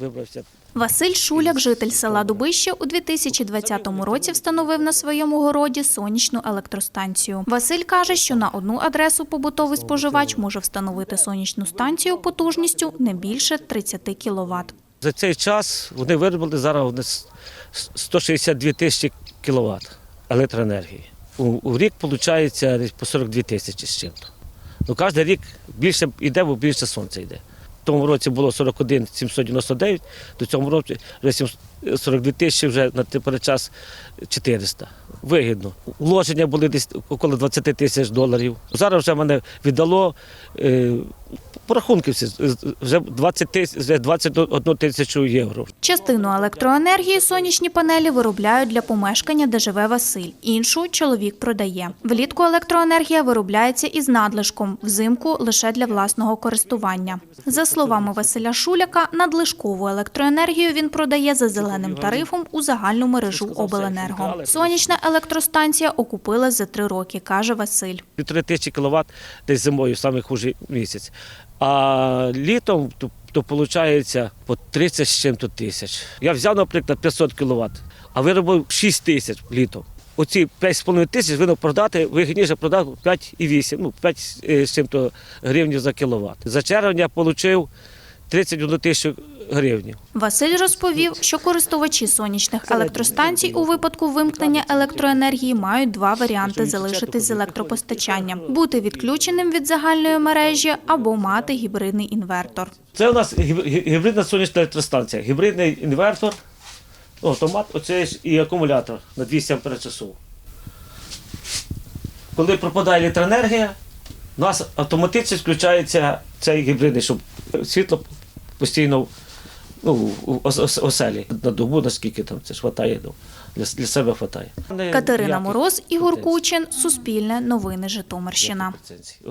вибрався. Василь Шуляк, житель села Дубище, у 2020 році встановив на своєму городі сонячну електростанцію. Василь каже, що на одну адресу побутовий споживач може встановити сонячну станцію потужністю не більше 30 кВт. За цей час вони виробили зараз вони с- с- 162 тисячі кіловат електроенергії. У, рік виходить по 42 тисячі з чим-то. Ну, кожен рік більше йде, бо більше сонця йде. Тому році було 41 799, до цього року вже 7 42 тисячі вже на тепер час 400. Вигідно. Вложення були десь около 20 тисяч доларів. Зараз вже мене віддало е, по всі, вже 20 тисяч, вже 21 тисячу євро. Частину електроенергії сонячні панелі виробляють для помешкання, де живе Василь. Іншу чоловік продає. Влітку електроенергія виробляється із надлишком, взимку лише для власного користування. За словами Василя Шуляка, надлишкову електроенергію він продає за зеленим тарифом у загальну мережу обленерго. Сонячна електростанція окупила за три роки, каже Василь. Півтори тисячі кіловат десь зимою, саме хужий місяць. А літом то, то виходить по 30 з чим-то тисяч. Я взяв, наприклад, 500 кіловат, а виробив 6 тисяч літом. Оці 5,5 тисяч винен продати, вигідніше продати 5,8, ну 5 з чим-то гривень за кіловат. За червень я отримав 31 тисячу гривень. Василь розповів, що користувачі сонячних електростанцій у випадку вимкнення електроенергії мають два варіанти залишитись з електропостачанням: бути відключеним від загальної мережі або мати гібридний інвертор. Це у нас гібридна сонячна електростанція, гібридний інвертор, автомат, оце і акумулятор на 200 ампер часов. Коли пропадає електроенергія, у нас автоматично включається цей гібридний, щоб світло постійно ну, оселі на добу, наскільки там це ж хватає, ну, для, для себе хватає. Катерина Мороз, Ігор. Кучин, Суспільне, Новини Житомирщина.